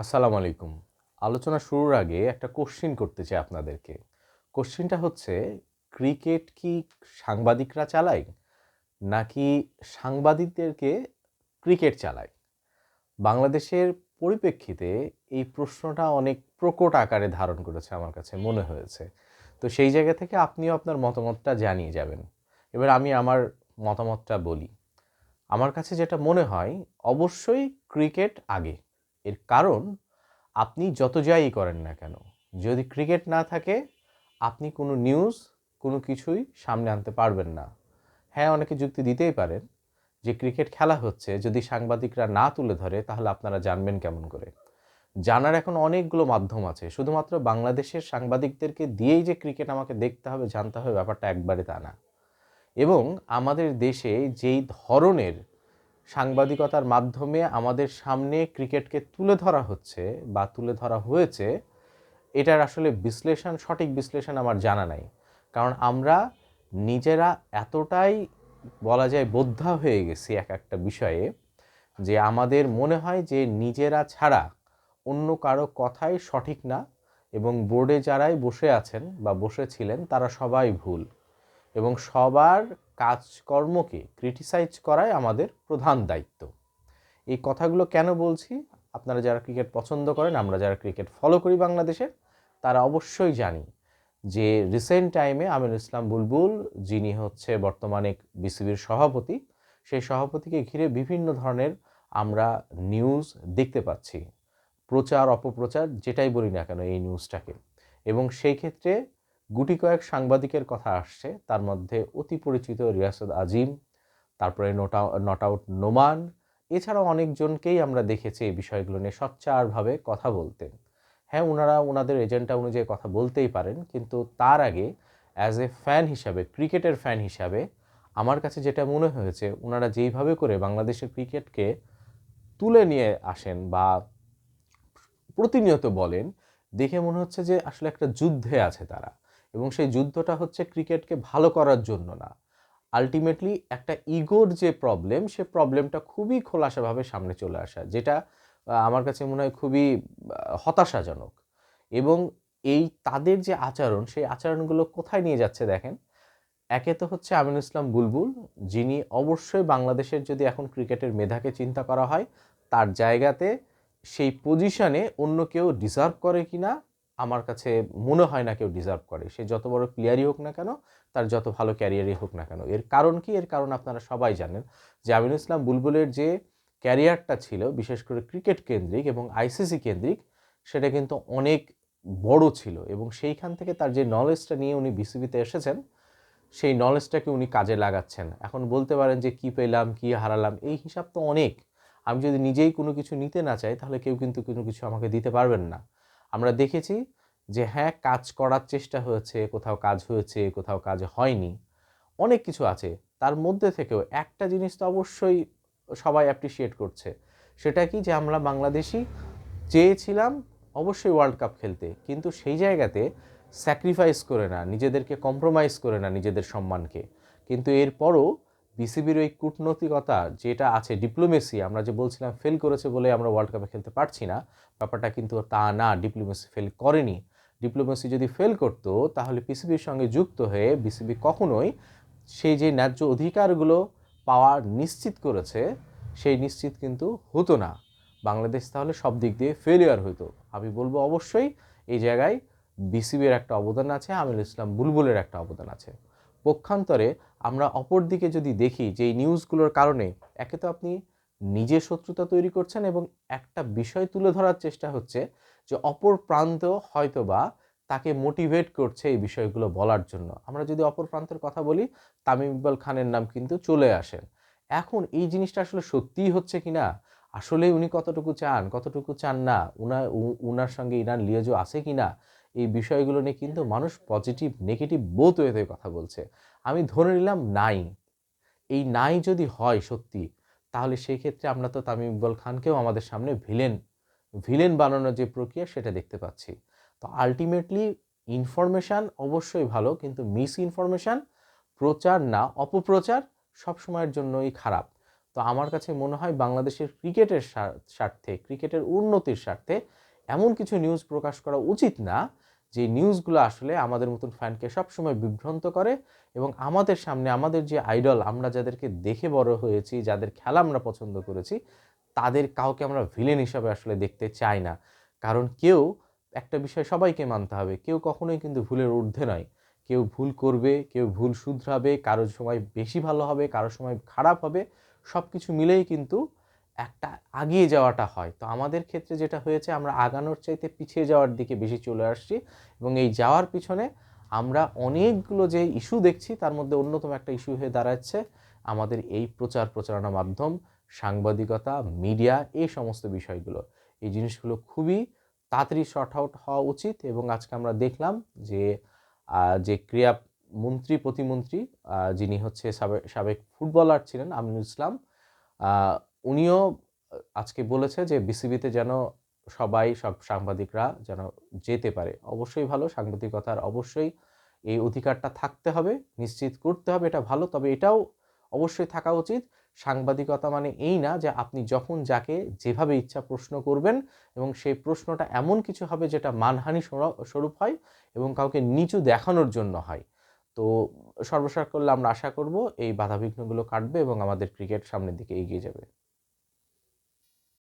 আসসালামু আলাইকুম। আলোচনা শুরুর আগে একটা কোশ্চিন করতে চাই আপনাদেরকে। কোশ্চিনটা হচ্ছে ক্রিকেট কি সাংবাদিকরা চালায়, নাকি সাংবাদিকদেরকে ক্রিকেট চালায়? বাংলাদেশের পরিপ্রেক্ষিতে এই প্রশ্নটা অনেক প্রকট আকারে ধারণ করেছে আমার কাছে মনে হয়েছে। তো সেই জায়গা থেকে আপনিও আপনার মতামতটা জানিয়ে যাবেন। এবার আমি আমার মতামতটা বলি। আমার কাছে যেটা মনে হয়, অবশ্যই ক্রিকেট আগে। এর কারণ আপনি যত যাই করেন না কেন, যদি ক্রিকেট না থাকে, আপনি কোনো নিউজ কোনো কিছুই সামনে আনতে পারবেন না। হ্যাঁ অনেকে যুক্তি দিতেই পারেন যে ক্রিকেট খেলা হচ্ছে, যদি সাংবাদিকরা না তুলে ধরে, তাহলে আপনারা জানবেন কেমন করে। জানার এখন অনেকগুলো মাধ্যম আছে, শুধুমাত্র বাংলাদেশের সাংবাদিকদেরকে দিয়েই যে ক্রিকেট আমাকে দেখতে হবে, জানতে হবে, ব্যাপারটা একবারে তা না। এবং আমাদের দেশে যেই ধরনের সাংবাদিকতার মাধ্যমে আমাদের সামনে ক্রিকেটকে তুলে ধরা হচ্ছে বা তুলে ধরা হয়েছে, এটার আসলে বিশ্লেষণ, সঠিক বিশ্লেষণ আমার জানা নাই। কারণ আমরা নিজেরা এতটাই বলা যায় বোদ্ধা হয়ে গেছি এক একটা বিষয়ে যে আমাদের মনে হয় যে নিজেরা ছাড়া অন্য কারও কথাই সঠিক না এবং বোর্ডে যারাই বসে আছেন বা বসেছিলেন তারা সবাই ভুল এবং সবার কাজকর্মকে ক্রিটিসাইজ করাই আমাদের প্রধান দায়িত্ব। এই কথাগুলো কেন বলছি? আপনারা যারা ক্রিকেট পছন্দ করেন, আমরা যারা ক্রিকেট ফলো করি বাংলাদেশে, তারা অবশ্যই জানি যে রিসেন্ট টাইমে আমির ইসলাম বুলবুল, যিনি হচ্ছে বর্তমানে বিসিবির সভাপতি, সেই সভাপতিকে ঘিরে বিভিন্ন ধরনের আমরা নিউজ দেখতে পাচ্ছি। প্রচার, অপপ্রচার যেটাই বলি না কেন এই নিউজটাকে এবং সেই ক্ষেত্রে গুটি কয়েক সাংবাদিকের কথা আসছে। তার মধ্যে অতি পরিচিত রিয়াসত আজিম, তারপরে নোটা নট আউট নোমান, এছাড়াও অনেকজনকেই আমরা দেখেছি এই বিষয়গুলো নিয়ে সচ্চারভাবে কথা বলতেন হ্যাঁ ওনারা ওনাদের এজেন্ডা অনুযায়ী কথা বলতেই পারেন, কিন্তু তার আগে অ্যাজ এ ফ্যান হিসাবে, ক্রিকেটের ফ্যান হিসাবে, আমার কাছে যেটা মনে হয়েছে ওনারা যেইভাবে করে বাংলাদেশের ক্রিকেটকে তুলে নিয়ে আসেন বা প্রতিনিয়ত বলেন, দেখে মনে হচ্ছে যে আসলে একটা যুদ্ধে আছে তারা। এবং সেই যুদ্ধটা হচ্ছে ক্রিকেটকে ভালো করার জন্য না। আলটিমেটলি একটা ইগোর যে প্রবলেম সে প্রবলেমটা খুবই খোলাসাভাবে সামনে চলে আসা, যেটা আমার কাছে মনে হয় খুবই হতাশাজনক। এবং এই তাদের যে আচরণ, সেই আচরণগুলো কোথায় নিয়ে যাচ্ছে দেখেন? একে তো হচ্ছে আমিনুল ইসলাম বুলবুল, যিনি অবশ্যই বাংলাদেশের যদি এখন ক্রিকেটের মেধাকে চিন্তা করা হয়, তার জায়গাতে সেই পজিশনে অন্য কেউ ডিজার্ভ করে কি না আমার কাছে মনে হয় না কেউ ডিজার্ভ করে। সে যত বড় প্লেয়ারই হোক না কেন, তার যত ভালো ক্যারিয়ারই হোক না কেন। এর কারণ কি? এর কারণ আপনারা সবাই জানেন যে আমিনুল ইসলাম বুলবুলের যে ক্যারিয়ারটা ছিল, বিশেষ করে ক্রিকেট কেন্দ্রিক এবং আইসিসি কেন্দ্রিক, সেটা কিন্তু অনেক বড় ছিল এবং সেইখান থেকে তার যে নলেজটা নিয়ে উনি বিসিবিতে এসেছেন, সেই নলেজটাকে উনি কাজে লাগাচ্ছেন। এখন বলতে পারেন যে কি পেলাম, কি হারালাম, এই হিসাব তো অনেক। আমি যদি নিজেই কোনো কিছু নিতে না চাই, তাহলে কেউ কিন্তু কোনো কিছু আমাকে দিতে পারবেন না। আমরা দেখেছি যে হ্যাঁ কাজ করার চেষ্টা হয়েছে, কোথাও কাজ হয়েছে, কোথাও কাজ হয়নি, অনেক কিছু আছে। তার মধ্যে থেকেও একটা জিনিস তো অবশ্যই সবাই অ্যাপ্রিসিয়েট করছে। সেটা কি যে আমরা বাংলাদেশি চেয়েছিলাম অবশ্যই ওয়ার্ল্ড কাপ খেলতে, কিন্তু সেই জায়গাতে স্যাক্রিফাইস করে না, নিজেদেরকে কম্প্রোমাইজ করে না নিজেদের সম্মানকে। কিন্তু এরপরও বিসিবির ওই কূটনৈতিকতা যেটা আছে ডিপ্লোমেসি আমরা যে বলছিলাম ফেল করেছে বলে আমরা ওয়ার্ল্ড কাপে খেলতে পারছি না, ব্যাপারটা কিন্তু তা না ডিপ্লোমেসি ফেল করেনি। ডিপ্লোমেসি যদি ফেল করতো, তাহলে পিসিবির সঙ্গে যুক্ত হয়ে বিসিবি কখনোই সেই যে ন্যায্য অধিকারগুলো পাওয়ার নিশ্চিত করেছে, সেই নিশ্চিত কিন্তু হতো না। বাংলাদেশ তাহলে সব দিক দিয়ে ফেলিয়ার হতো আমি বলব অবশ্যই এই জায়গায় বিসিবির একটা অবদান আছে আমির ইসলাম বুলবুলের একটা অবদান আছে। পক্ষান্তরে আমরা অপর দিকে যদি দেখি যে এই নিউজগুলোর কারণে একে তো আপনি নিজে শত্রুতা তৈরি করছেন এবং একটা বিষয় তুলে ধরার চেষ্টা হচ্ছে যে অপর প্রান্ত হয়তো বা তাকে মোটিভেট করছে এই বিষয়গুলো বলার জন্য। আমরা যদি অপর প্রান্তের কথা বলি, তামিম ইকবাল খানের নাম কিন্তু চলে আসেন। এখন এই জিনিসটা আসলে সত্যিই হচ্ছে কি না? আসলে উনি কতটুকু চান কতটুকু চান না? উনার উনার সঙ্গে ইনার লিয়েজো আছে কি না? এই বিষয়গুলো নিয়ে কিন্তু মানুষ পজিটিভ নেগেটিভ বোথ ওয়েতে কথা বলছে। আমি ধরে নিলাম নাই। এই নাই যদি হয় সত্যি, তাহলে সেই ক্ষেত্রে আমরা তো তামিম ইকবাল খানকেও আমাদের সামনে ভিলেন ভিলেন বানানোর যে প্রক্রিয়া সেটা দেখতে পাচ্ছি। তো আলটিমেটলি ইনফরমেশান অবশ্যই ভালো, কিন্তু মিস ইনফরমেশান প্রচার না, অপপ্রচার সব সময়ের জন্যই খারাপ। তো আমার কাছে মনে হয় বাংলাদেশের ক্রিকেটের স্বার্থে, ক্রিকেটের উন্নতির স্বার্থে এমন কিছু নিউজ প্রকাশ করা উচিত না যে নিউজগুলো আসলে আমাদের মতন ফ্যানকে সবসময় বিভ্রান্ত করে এবং আমাদের সামনে আমাদের যে আইডল আমরা যাদেরকে দেখে বড় হয়েছি, যাদের খেলা আমরা পছন্দ করেছি, তাদের কাউকে আমরা ভিলেন হিসাবে আসলে দেখতে চাই না। কারণ কেউ, একটা বিষয় সবাইকে মানতে হবে, কেউ কখনোই কিন্তু ভুলের ঊর্ধ্বে নয়। কেউ ভুল করবে, কেউ ভুল শুধরাবে, কারোর সময় বেশি ভালো হবে, কারোর সময় খারাপ হবে সব কিছু মিলেই কিন্তু একটা আগিয়ে যাওয়াটা হয়। তো আমাদের ক্ষেত্রে যেটা হয়েছে, আমরা আগানোর চাইতে পিছিয়ে যাওয়ার দিকে বেশি চলে আসছি এবং এই যাওয়ার পিছনে আমরা অনেকগুলো যে ইস্যু দেখছি, তার মধ্যে অন্যতম একটা ইস্যু হয়ে দাঁড়াচ্ছে আমাদের এই প্রচার প্রচারণা মাধ্যম, সাংবাদিকতা, মিডিয়া, এই সমস্ত বিষয়গুলো। এই জিনিসগুলো খুবই তাড়াতাড়ি শর্ট আউট হওয়া উচিত এবং আজকে আমরা দেখলাম যে যে ক্রীড়া মন্ত্রী, প্রতিমন্ত্রী যিনি হচ্ছে সাবে- সাবেক ফুটবলার ছিলেন, আমিনুল ইসলাম উনিও, আজকে বলেছে যে বিসিবিতে যেন সবাই, সব সাংবাদিকরা যেন যেতে পারে। অবশ্যই ভালো, সাংবাদিকতার অবশ্যই এই অধিকারটা থাকতে হবে, নিশ্চিত করতে হবে এটা ভালো, তবে এটাও অবশ্যই থাকা উচিত। সাংবাদিকতা মানে এই না যে আপনি যখন যাকে যেভাবে ইচ্ছা প্রশ্ন করবেন এবং সেই প্রশ্নটা এমন কিছু হবে যেটা মানহানি স্বরূপ হয় এবং কাউকে নিচু দেখানোর জন্য হয়। তো সর্বসার করলে আমরা আশা করব এই বাধাবিঘ্নগুলো কাটবে এবং আমাদের ক্রিকেট সামনের দিকে এগিয়ে যাবে।